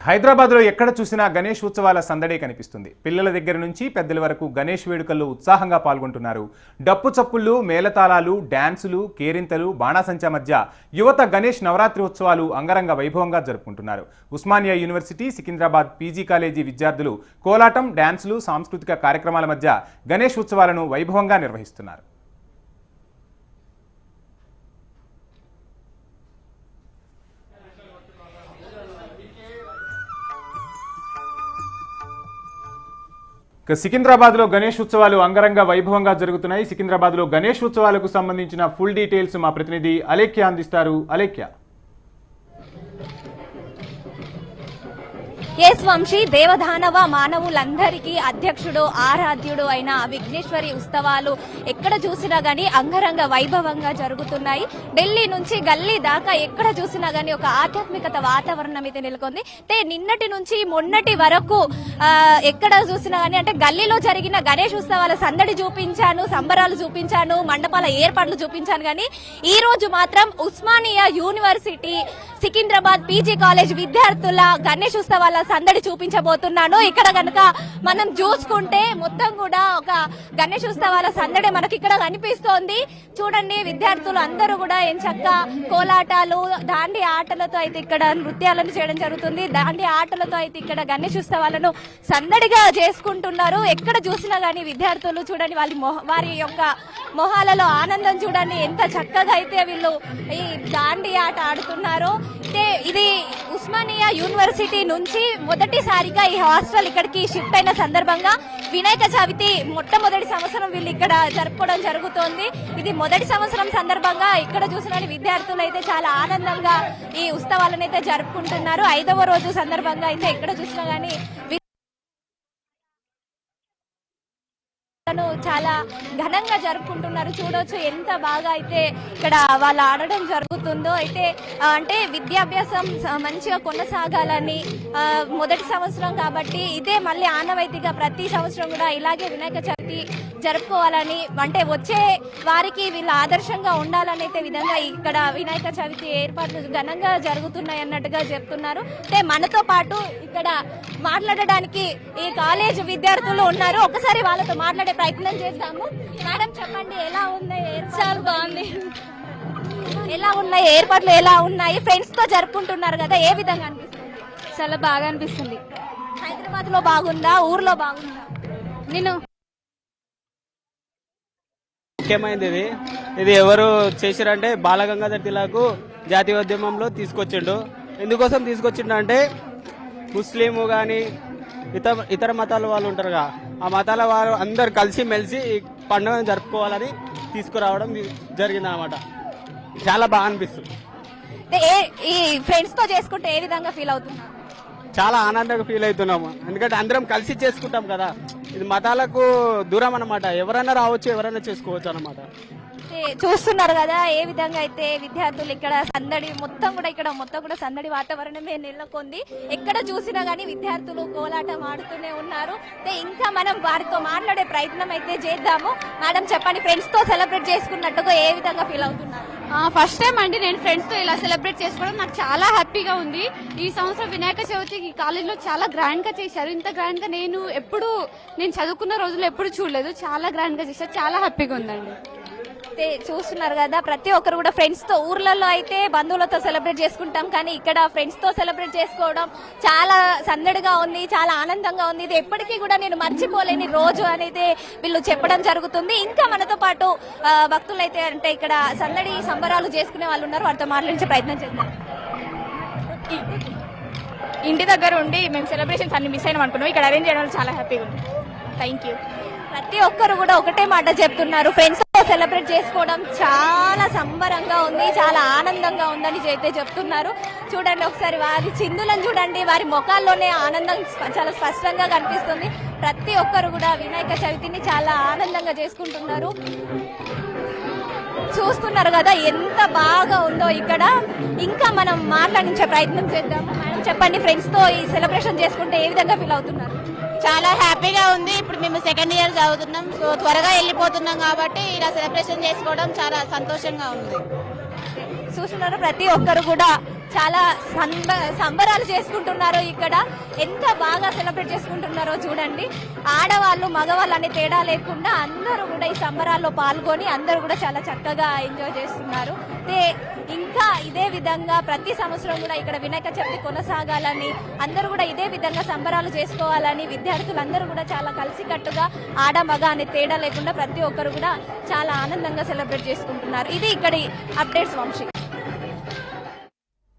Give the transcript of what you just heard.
హైదరాబాద్లో ఎక్కడ చూసినా గణేష్ ఉత్సవాల సందడే కనిపిస్తుంది. పిల్లల దగ్గర నుంచి పెద్దల వరకు గణేష్ వేడుకల్లో ఉత్సాహంగా పాల్గొంటున్నారు. డప్పు చప్పుళ్ళు మేళతాళాలు డ్యాన్సులు కేరింతలు బాణాసంచా మధ్య యువత గణేష్ నవరాత్రి ఉత్సవాలు అంగరంగ వైభవంగా జరుపుకుంటున్నారు. Osmania university Secunderabad PG college విద్యార్థులు కోలాటం డ్యాన్సులు సాంస్కృతిక కార్యక్రమాల మధ్య గణేష్ ఉత్సవాలను వైభవంగా నిర్వహిస్తున్నారు. ఇక సికింద్రాబాద్లో గణేష్ ఉత్సవాలు అంగరంగ వైభవంగా జరుగుతున్నాయి. సికింద్రాబాద్లో గణేష్ ఉత్సవాలకు సంబంధించిన ఫుల్ డీటెయిల్స్ మా ప్రతినిధి అలేఖ్య అందిస్తారు. అలేఖ్య. ఎస్ వంశీ దేవదానవ మానవులందరికీ అధ్యక్షుడు ఆరాధ్యుడు అయిన విఘ్నేశ్వరి ఉత్సవాలు ఎక్కడ చూసినా గానీ అంగరంగ వైభవంగా జరుగుతున్నాయి. ఢిల్లీ నుంచి గల్లీ దాకా ఎక్కడ చూసినా గానీ ఒక ఆధ్యాత్మికత వాతావరణం అయితే నెలకొంది. నిన్నటి నుంచి మొన్నటి వరకు ఎక్కడ చూసినా గానీ అంటే గల్లీలో జరిగిన గణేష్ ఉత్సవాల సందడి చూపించాను సంబరాలు చూపించాను మండపాల ఏర్పాట్లు చూపించాను కానీ ఈ రోజు మాత్రం Osmania university Secunderabad PG college విద్యార్థుల గణేష్ ఉత్సవాల సందడి చూపించబోతున్నాను. ఇక్కడ కనుక మనం చూసుకుంటే మొత్తం కూడా ఒక గణేష్ ఉత్సవాల సందడి మనకి ఇక్కడ కనిపిస్తోంది. చూడండి విద్యార్థులు అందరూ కూడా ఎంచక్క కోలాటాలు దాండి ఆటలతో అయితే ఇక్కడ నృత్యాలను చేయడం జరుగుతుంది. దాండి ఆటలతో అయితే ఇక్కడ గణేష్ ఉత్సవాలను సందడిగా చేసుకుంటున్నారు. ఎక్కడ చూసినా గానీ విద్యార్థులు చూడండి వాళ్ళ మొహ వారి యొక్క మొహాలలో ఆనందం చూడండి. ఎంత చక్కగా అయితే వీళ్ళు ఈ దాండి ఆట ఆడుతున్నారు. అయితే ఇది ఉస్మానియా యూనివర్సిటీ నుంచి మొదటిసారిగా ఈ హాస్టల్ ఇక్కడికి షిఫ్ట్ అయిన సందర్భంగా వినాయక చవితి మొట్టమొదటి సంవత్సరం వీళ్ళు ఇక్కడ జరుపుకోవడం జరుగుతోంది. ఇది మొదటి సంవత్సరం సందర్భంగా ఇక్కడ చూసిన విద్యార్థులు అయితే చాలా ఆనందంగా ఈ ఉత్సవాలను అయితే జరుపుకుంటున్నారు. ఐదవ రోజు సందర్భంగా అయితే ఎక్కడ చూసినా గానీ ను చాలా ఘనంగా జరుపుకుంటున్నారు. చూడొచ్చు ఎంత బాగా అయితే ఇక్కడ వాళ్ళు ఆడడం జరుగుతుందో. అయితే అంటే విద్యాభ్యాసం మంచిగా కొనసాగాలని మొదటి సంవత్సరం కాబట్టి ఇదే మళ్ళీ ఆనవాయితీగా ప్రతి సంవత్సరం కూడా ఇలాగే వినాయక చవితి జరుపుకోవాలని అంటే వచ్చే వారికి వీళ్ళు ఆదర్శంగా ఉండాలని అయితే విధంగా ఇక్కడ వినాయక చవితి ఏర్పాట్లు ఘనంగా జరుగుతున్నాయి అన్నట్టుగా చెప్తున్నారు. అంటే మనతో పాటు ఇక్కడ మాట్లాడడానికి ఈ కాలేజ్ విద్యార్థులు ఉన్నారు. ఒకసారి వాళ్ళతో మాట్లాడే ప్రయత్నం చేద్దాము మేడం చెప్పండి ఎలా ఉన్నాయి చాలా బాగుంది. ఎలా ఉన్నాయి? ఏర్పాట్లు ఎలా ఉన్నాయి? ఫ్రెండ్స్తో జరుపుకుంటున్నారు కదా ఏ విధంగా అనిపిస్తుంది? చాలా బాగా అనిపిస్తుంది. హైదరాబాద్లో బాగుందా? ఊర్లో బాగుందా? నేను ముఖ్యమైనది ఇది. ఇది ఎవరు చేసిరంటే బాలగంగాధర్ తిలక్ జాతీయోద్యమంలో తీసుకొచ్చిండు. ఎందుకోసం తీసుకొచ్చిండు అంటే ముస్లిము కానీ ఇతర ఇతర మతాల వాళ్ళు ఉంటారుగా. ఆ మతాల వారు అందరు కలిసి మెలిసి ఈ పండుగను జరుపుకోవాలని తీసుకురావడం జరిగింది అనమాట చాలా బాగా అనిపిస్తుంది. ఈ ఫ్రెండ్స్తో చేసుకుంటే ఏ విధంగా ఫీల్ అవుతున్నారు చాలా ఆనందంగా ఫీల్ అవుతున్నాము. ఎందుకంటే అందరం కలిసి చేసుకుంటాం కదా. ఇది మతాలకు దూరం అన్నమాట. ఎవరైనా రావచ్చు ఎవరైనా చేసుకోవచ్చు అన్నమాట. చూస్తున్నారు కదా ఏ విధంగా అయితే విద్యార్థులు ఇక్కడ సందడి మొత్తం కూడా ఇక్కడ మొత్తం కూడా సందడి వాతావరణమే నెలకొంది. ఎక్కడ చూసినా గానీ విద్యార్థులు కోలాటం ఆడుతూనే ఉన్నారు. అయితే ఇంకా మనం వారితో మాట్లాడే ప్రయత్నం అయితే చేద్దాము. మేడం చెప్పండి ఫ్రెండ్స్తో సెలబ్రేట్ చేసుకున్నట్టుగా ఏ విధంగా ఫీల్ అవుతున్నారు? ఫస్ట్ టైం అండి నేను ఫ్రెండ్స్తో ఇలా సెలబ్రేట్ చేసుకోవడం. నాకు చాలా హ్యాపీగా ఉంది. ఈ సంవత్సరం వినాయక చవితి ఈ కాలేజ్లో చాలా గ్రాండ్గా చేశారు. ఇంత గ్రాండ్గా నేను ఎప్పుడు నేను చదువుకున్న రోజుల్లో ఎప్పుడు చూడలేదు. చాలా గ్రాండ్గా చేశారు. చాలా హ్యాపీగా ఉందండి. అయితే చూస్తున్నారు కదా ప్రతి ఒక్కరు కూడా ఫ్రెండ్స్తో ఊర్లలో అయితే బంధువులతో సెలబ్రేట్ చేసుకుంటాం. కానీ ఇక్కడ ఫ్రెండ్స్తో సెలబ్రేట్ చేసుకోవడం చాలా సందడిగా ఉంది చాలా ఆనందంగా ఉంది. ఇది ఎప్పటికీ కూడా నేను మర్చిపోలేని రోజు అనేది వీళ్ళు చెప్పడం జరుగుతుంది. ఇంకా మనతో పాటు భక్తులు అయితే అంటే ఇక్కడ సందడి సంబరాలు చేసుకునే వాళ్ళు ఉన్నారు. వారితో మాట్లాడించే ప్రయత్నం చేద్దాం. ఇంటి దగ్గర ఉండి మేము సెలబ్రేషన్స్ అన్ని మిస్ అయినాం అనుకున్నాం. ఇక్కడ అరేంజ్ చేయడం చాలా హ్యాపీగా ఉంది. థ్యాంక్ యూ ప్రతి ఒక్కరు కూడా ఒకటే మాట చెప్తున్నారు ఫ్రెండ్స్ సెలబ్రేట్ చేసుకోవడం చాలా సంబరంగా ఉంది చాలా ఆనందంగా ఉందని అయితే చెప్తున్నారు. చూడండి ఒకసారి వారి చిందులను చూడండి వారి ముఖాల్లోనే ఆనందం చాలా స్పష్టంగా కనిపిస్తుంది. ప్రతి ఒక్కరు కూడా వినాయక చవితిని చాలా ఆనందంగా చేసుకుంటున్నారు. చూస్తున్నారు కదా ఎంత బాగా ఉందో ఇక్కడ. ఇంకా మనం మాట్లాడించే ప్రయత్నం చేద్దాం. చెప్పండి ఫ్రెండ్స్తో ఈ సెలబ్రేషన్ చేసుకుంటే ఏ విధంగా ఫీల్ అవుతున్నారు? చాలా హ్యాపీగా ఉంది. ఇప్పుడు మేము సెకండ్ ఇయర్ చదువుతున్నాం. సో త్వరగా వెళ్ళిపోతున్నాం కాబట్టి ఇలా సెలబ్రేషన్ చేసుకోవడం చాలా సంతోషంగా ఉంది. చూస్తున్నారు ప్రతి ఒక్కరు కూడా చాలా సంబ సంబరాలు చేసుకుంటున్నారు ఇక్కడ. ఎంత బాగా సెలబ్రేట్ చేసుకుంటున్నారో చూడండి. ఆడవాళ్ళు మగవాళ్ళు అనే తేడా లేకుండా అందరూ కూడా ఈ సంబరాల్లో పాల్గొని అందరూ కూడా చాలా చక్కగా ఎంజాయ్ చేస్తున్నారు. ఇంకా ఇదే విధంగా ప్రతి సంవత్సరం కూడా ఇక్కడ వినాయక చవితి కొనసాగాలని అందరూ కూడా ఇదే విధంగా సంబరాలు చేసుకోవాలని విద్యార్థులందరూ కూడా చాలా కలిసికట్టుగా ఆడ మగ అనే తేడా లేకుండా ప్రతి ఒక్కరు కూడా చాలా ఆనందంగా సెలబ్రేట్ చేసుకుంటున్నారు. ఇది ఇక్కడి అప్డేట్స్ వంశీ.